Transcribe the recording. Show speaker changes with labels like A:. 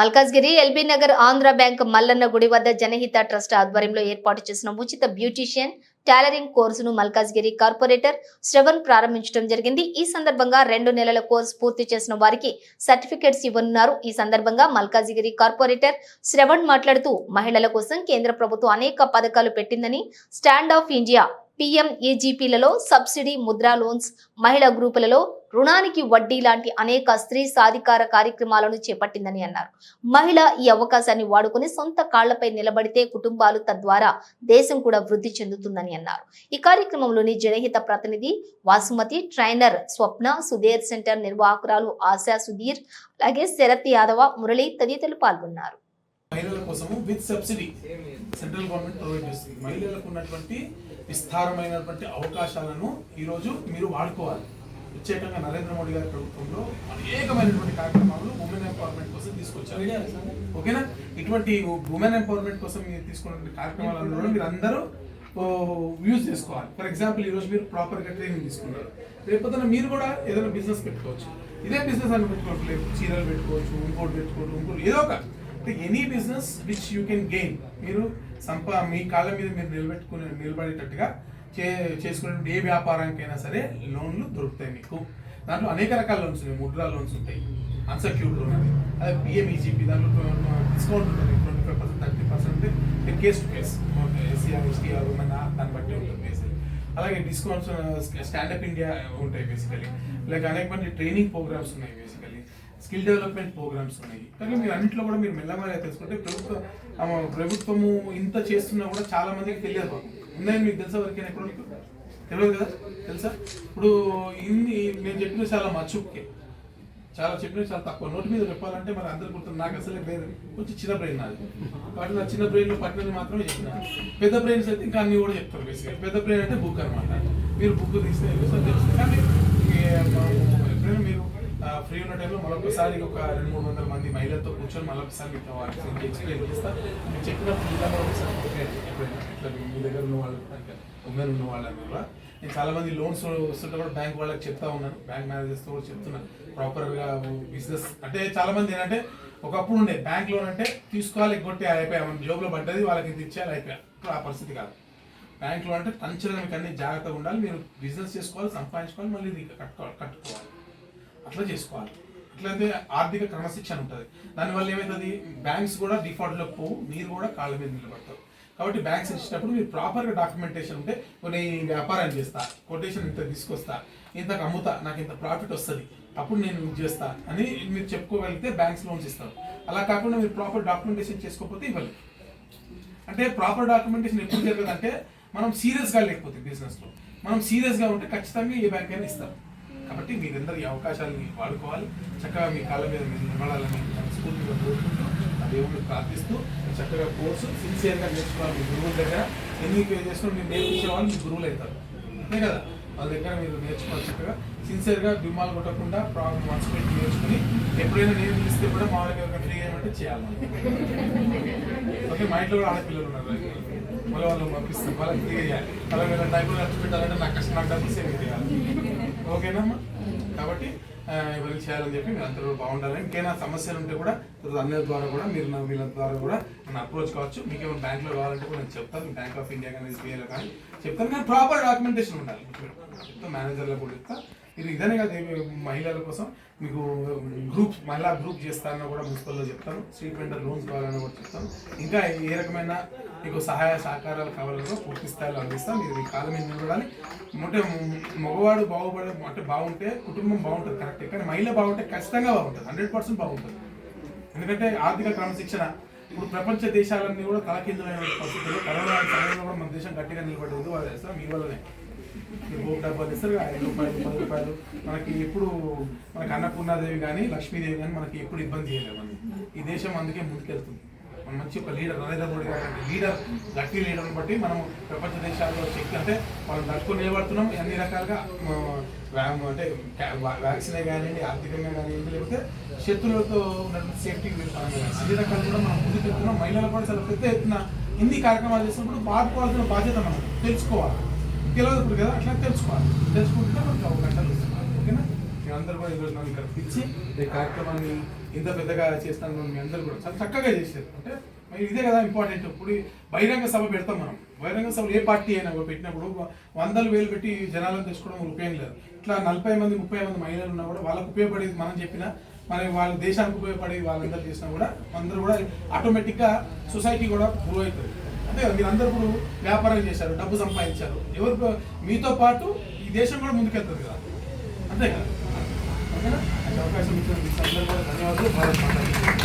A: Malkajgiri LB Nagar Andhra bank Mallanna గుడి వద్ద జనహిత trust ఆధ్వర్యంలో ఏర్పాటు చేసిన ఉచిత బ్యూటీషియన్ టైలరింగ్ కోర్సును మల్కాజ్గిరి కార్పొరేటర్ శ్రవణ్ ప్రారంభించడం జరిగింది. ఈ సందర్భంగా రెండు నెలల కోర్సు పూర్తి చేసిన వారికి సర్టిఫికెట్స్ ఇవ్వనున్నారు. ఈ సందర్భంగా మల్కాజిగిరి కార్పొరేటర్ శ్రవణ్ మాట్లాడుతూ మహిళల కోసం కేంద్ర ప్రభుత్వం అనేక పథకాలు పెట్టిందని స్టాండ్ ఆఫ్ ఇండియా పిఎంఏజీపీలలో సబ్సిడీ ముద్రా లోన్స్ మహిళా గ్రూపులలో రుణానికి వడ్డీ లాంటి అనేక స్త్రీ సాధికార కార్యక్రమాలను చేపట్టిందని అన్నారు. మహిళ ఈ అవకాశాన్ని వాడుకుని సొంత కాళ్ళపై నిలబడితే కుటుంబాలు తద్వారా దేశం కూడా వృద్ధి చెందుతుందని అన్నారు. ఈ కార్యక్రమంలోని జనహిత ప్రతినిధి వాసుమతి ట్రైనర్ స్వప్న సుధీర్ సెంటర్ నిర్వాహకురాలు ఆశా సుధీర్ అలాగే శరత్ యాదవ మురళి తదితరులు పాల్గొన్నారు.
B: మహిళల కోసము with subsidy central government provide చేస్తుంది. మహిళలకు ఉన్నటువంటి విస్తారమైనటువంటి అవకాశాలను ఈరోజు మీరు వాడుకోవాలి. ప్రత్యేకంగా నరేంద్ర మోడీ గారి ప్రభుత్వంలో అనేకమైనటువంటి కార్యక్రమాలు ఉమెన్ ఎంపవర్మెంట్ కోసం తీసుకొచ్చారు. ఓకేనా? ఇటువంటి ఉమెన్ ఎంపవర్మెంట్ కోసం మీరు తీసుకున్నటువంటి కార్యక్రమాలను కూడా మీరు అందరూ యూజ్ చేసుకోవాలి. ఫర్ ఎగ్జాంపుల్ ఈరోజు మీరు ప్రాపర్గా ట్రైనింగ్ తీసుకున్నారు. రేపొద్దున మీరు కూడా ఏదైనా బిజినెస్ పెట్టుకోవచ్చు. ఇదే బిజినెస్ అని పెట్టుకోవచ్చు లేదు చీరలు పెట్టుకోవచ్చు ఇంకోటి పెట్టుకోవచ్చు ఇంకోటి ఏదో ఒక any business which you can gain మీరు సంపా మీ కాళ్ళ మీద మీరు నిలబెట్టుకుని నిలబడేటట్టుగా చే చేసుకునే ఏ వ్యాపారానికైనా సరే లోన్లు దొరుకుతాయి మీకు. దాంట్లో అనేక రకాల లోన్స్ ఉన్నాయి. ముద్రా లోన్స్ ఉంటాయి. అన్సెక్యూర్డ్ లోన్ అది అదే పిఎంఈజీపీ దాంట్లో డిస్కౌంట్ ఉంటుంది. Twenty five percent thirty percent case to case SCR STR women దాన్ని బట్టి ఉంటుంది బేసిక్ అలాగే డిస్కౌంట్స్ స్టాండప్ ఇండియా ఉంటాయి బేసికలీ లైక్ అనేక మంది ట్రైనింగ్ ప్రోగ్రామ్స్ ఉన్నాయి బేసికలీ స్కిల్ డెవలప్మెంట్ ప్రోగ్రామ్స్ ఉన్నాయి. కానీ మీరు అన్నింటిలో కూడా మీరు మెల్లమెల్లగా తెలుసుకుంటే ప్రభుత్వ ప్రభుత్వము ఇంత చేస్తున్నా కూడా చాలా మందికి తెలియదు. ఉన్నాయని మీకు తెలుసా వరకైనా ఎప్పుడు మీకు? తెలియదు కదా? తెలుసా? ఇప్పుడు ఇన్ని నేను చెప్పిన చాలా మచ్చుకే చాలా చెప్పిన చాలా తక్కువ. నోటి మీద చెప్పాలంటే మరి అందరు గుర్తుంది నాకు అసలే బ్రెయిన్ కొంచెం చిన్న బ్రెయిన్ నాది. కాబట్టి నా చిన్న బ్రెయిన్ పట్టినది మాత్రమే చెప్పిన. పెద్ద బ్రెయిన్స్ అయితే ఇంకా అన్ని కూడా చెప్తారు బేసిక్గా పెద్ద బ్రెయిన్ అంటే బుక్ అనమాట మీరు బుక్ తీస్తే తెలుస్తుంది తెలుస్తుంది కానీ ఎప్పుడైనా మీరు ఫ్రీ ఉన్న టైంలో మరొకసారి ఒక రెండు మూడు వందల మంది మహిళలతో కూర్చొని మరొకసారి మీకు వారికి ఎక్స్ప్లెయిన్ చేస్తా. మీరు చెప్పిన విధానం ఒకసారి ఇట్లా మీ దగ్గర ఉన్న వాళ్ళు ఉమెన్ ఉన్న వాళ్ళని కూడా. నేను చాలా మంది లోన్స్ వస్తుంటే కూడా బ్యాంక్ వాళ్ళకి చెప్తా ఉన్నాను. బ్యాంక్ మేనేజర్స్తో కూడా చెప్తున్నాను ప్రాపర్గా బిజినెస్ అంటే చాలా మంది ఏంటంటే ఒకప్పుడు ఉండే బ్యాంక్ లోన్ అంటే తీసుకోవాలి కొట్టి అయిపోయా. మనం జోబులో పడ్డది వాళ్ళకి ఇది ఇచ్చేయాలి అయిపోయా. ఇప్పుడు ఆ పరిస్థితి కాదు. బ్యాంక్ లోన్ అంటే టంచగా మీకు అన్ని జాగ్రత్తగా ఉండాలి. మీరు బిజినెస్ చేసుకోవాలి సంపాదించుకోవాలి మళ్ళీ ఇది కట్టుకోవాలి కట్టుకోవాలి. అట్లా చేసుకోవాలి. అట్లయితే ఆర్థిక క్రమశిక్షణ ఉంటుంది. దానివల్ల ఏమవుతుంది బ్యాంక్స్ కూడా డిఫాల్ట్లో పోవు. మీరు కూడా కాళ్ళ మీద నిలబడతారు. కాబట్టి బ్యాంక్స్ ఇచ్చినప్పుడు మీరు ప్రాపర్గా డాక్యుమెంటేషన్ ఉంటే కొన్ని వ్యాపారం చేస్తా కొటేషన్ ఇంత తీసుకొస్తా ఇంతకు అమ్ముతా నాకు ఇంత ప్రాఫిట్ వస్తుంది అప్పుడు నేను ఇది చేస్తా అని మీరు చెప్పుకోగలిగితే బ్యాంక్స్ లోన్స్ ఇస్తారు. అలా కాకుండా మీరు ప్రాపర్ డాక్యుమెంటేషన్ చేసుకోకపోతే ఇవ్వలేదు అంటే ప్రాపర్ డాక్యుమెంటేషన్ ఎప్పుడు జరగదు అంటే మనం సీరియస్గా లేకపోతే బిజినెస్లో మనం సీరియస్గా ఉంటే ఖచ్చితంగా ఏ బ్యాంక్ అయినా ఇస్తారు. కాబట్టి మీరందరూ ఈ అవకాశాలని వాడుకోవాలి. చక్కగా మీ కాళ్ళ మీద మీరు నిలబడాలని స్ఫూర్తిగా కోరుకుంటూ ఆ ప్రార్థిస్తూ చక్కగా కోర్సు సిన్సియర్గా నేర్చుకోవాలి మీ గురువుల దగ్గర. ఎన్ని పే చేసుకుని మీరు నేర్పించే వాళ్ళు మీ గురువులు అవుతారు. అంతే కదా? వాళ్ళ దగ్గర మీరు నేర్చుకోవాలి చక్కగా. సిన్సియర్గా బిమ్మాలు కొట్టకుండా ప్రాబ్లం మనసు పెట్టి నేర్చుకుని ఎప్పుడైనా నేను పిలిస్తే కూడా మామూలుగా ఒక ఫ్రీ చేయమంటే చేయాలి ఓకే మా ఇంట్లో కూడా ఆడపిల్లలు ఉన్నారు మళ్ళీ వాళ్ళు పంపిస్తాం వాళ్ళకి ఫ్రీ చేయాలి. అలా వీళ్ళ డబ్బులు ఖర్చు పెట్టాలంటే నాకు కష్టం నాకు డబ్బులు సేవ్ చేయాలి. ఓకేనమ్మా కాబట్టి ఎవరికి చేయాలని చెప్పి మీరు అందరూ బాగుండాలని ఇంకేమైనా సమస్యలు ఉంటే కూడా తర్వాత ద్వారా కూడా మీరు నా వీళ్ళ ద్వారా కూడా నన్ను అప్రోచ్ కావచ్చు. మీకు ఏమైనా బ్యాంక్లో కావాలంటే కూడా నేను చెప్తాను. బ్యాంక్ ఆఫ్ ఇండియా కానీ ఎస్బీఐలో కానీ చెప్తాను. కానీ ప్రాపర్ డాక్యుమెంటేషన్ ఉండాలి. చెప్తాను మేనేజర్లకు కూడా చెప్తా. ఇది ఇదనే కాదు మహిళల కోసం మీకు గ్రూప్ మహిళా గ్రూప్ చేస్తానని కూడా మున్సిపల్లో చెప్తాను. స్ట్రీట్ వెండర్ లోన్స్ కావాలని కూడా చెప్తాను. ఇంకా ఏ రకమైన మీకు సహాయ సహకారాలు కావాలన్నా పూర్తి స్థాయిలో అందిస్తాం. మీరు మీ కాలం మీద నిలబడాలి. అంటే మగవాడు బాగుపడే అంటే బాగుంటే కుటుంబం బాగుంటుంది కరెక్టే. కానీ మహిళ బాగుంటే ఖచ్చితంగా బాగుంటుంది. హండ్రెడ్ పర్సెంట్ బాగుంటుంది. ఎందుకంటే ఆర్థిక క్రమశిక్షణ ఇప్పుడు ప్రపంచ దేశాలన్నీ కూడా తలకిందులైన పరిస్థితుల్లో కరోనా సమయంలో కూడా మన దేశం గట్టిగా నిలబడేది. వాళ్ళు చేస్తాం మీ వల్లనే. మీరు భోగి ఇస్తారు ఐదు రూపాయలు పది రూపాయలు. మనకి ఎప్పుడు మనకి అన్నపూర్ణాదేవి కానీ లక్ష్మీదేవి కానీ మనకి ఎప్పుడు ఇబ్బంది చేయలేదు మనం ఈ దేశం అందుకే ముందుకెళ్తుంది. మంచి ఒక లీడర్ నరేంద్ర మోడీ గారు లీడర్ గట్టి లీడర్ని బట్టి మనం ప్రపంచ దేశాల్లో శక్తి అంటే మనం నడుచుకుని నిలబడుతున్నాం. అన్ని రకాలుగా అంటే వ్యాక్సిన్ కానివ్వండి ఆర్థికంగా కానివ్వండి లేకపోతే శత్రువులతో ఉన్నటువంటి సేఫ్టీ పరంగా అన్ని రకాలు కూడా మనం ముందుకు వెళ్తున్నాం. మహిళల కూడా చాలా పెద్ద ఎత్తున ఇన్ని కార్యక్రమాలు చేసినప్పుడు పాడుకోవాల్సిన బాధ్యత మనం తెలుసుకోవాలి. తెలియదు కదా అట్లా తెలుసుకోవాలి. తెలుసుకుంటే మనకు ఒక గంటలు కూడా ఈరోజు నన్ను ఇక్కడ ఈ కార్యక్రమాన్ని ఇంత పెద్దగా చేసినందుకు మీ అందరూ కూడా చాలా చక్కగా చేశారు. అంటే మరి ఇదే కదా ఇంపార్టెంట్ ఇప్పుడు బహిరంగ సభ పెడతాం మనం. బహిరంగ సభలు ఏ పార్టీ అయినా పెట్టినప్పుడు వందలు వేలు పెట్టి జనాలను తెచ్చుకోవడం ఉపయోగం లేదు. ఇట్లా నలభై మంది ముప్పై మంది మహిళలు ఉన్నా కూడా వాళ్ళకు ఉపయోగపడేది మనం చెప్పిన మరి వాళ్ళ దేశానికి ఉపయోగపడేది వాళ్ళందరూ చేసినా కూడా అందరూ కూడా ఆటోమేటిక్గా సొసైటీ కూడా గ్రో అవుతుంది. అంతే కదా? మీరు అందరూ ఇప్పుడు వ్యాపారం చేశారు డబ్బు సంపాదించారు. ఎవరు మీతో పాటు ఈ దేశం కూడా ముందుకెళ్తుంది కదా? అంతే కదా? అవకాశం ఇచ్చిన మీ సందర్భంగా ధన్యవాదాలు. భారత్ మాట్లాడుతున్నాను